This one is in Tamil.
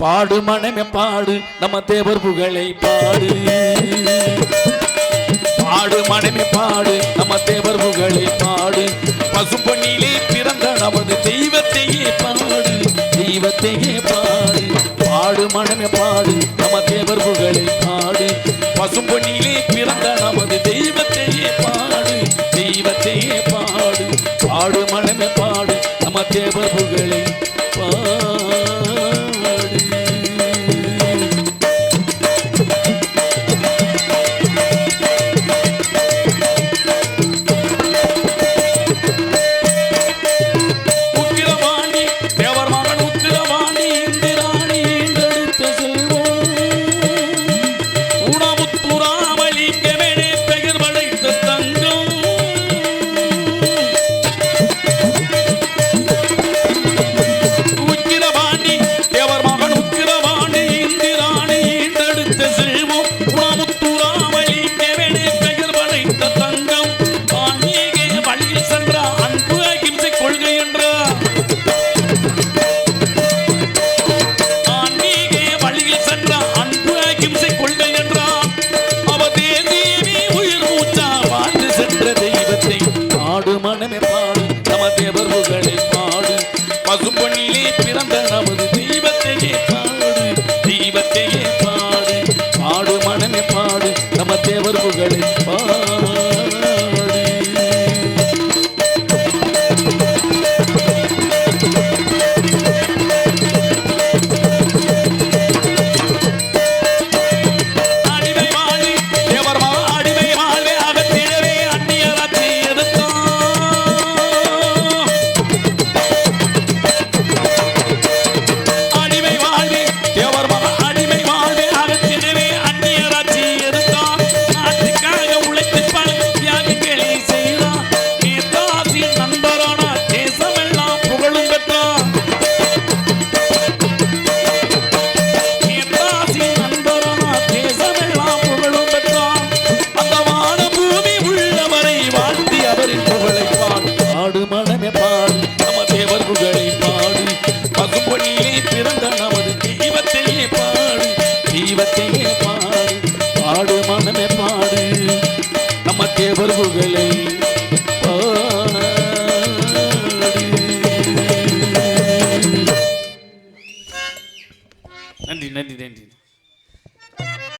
பாடு மனமே பாடு நம்ம தேவர் புகழை பாடு. பாடு மனமே பாடு நம்ம தேவர் புகழை பாடு. பசுப்பண்ணிலே பிறந்த நமது தெய்வத்தையே பாடு தெய்வத்தையே பாடு. பாடு மனமே பாடு நம்ம தேவர் புகழை பாடு. பசும்பொன்னிலே பிறந்த நமது தெய்வத்தையே பாடு தெய்வத்தையே பாடு. பாடு மனமே பாடு நம்ம தேவர் புகழை me. 那得得得。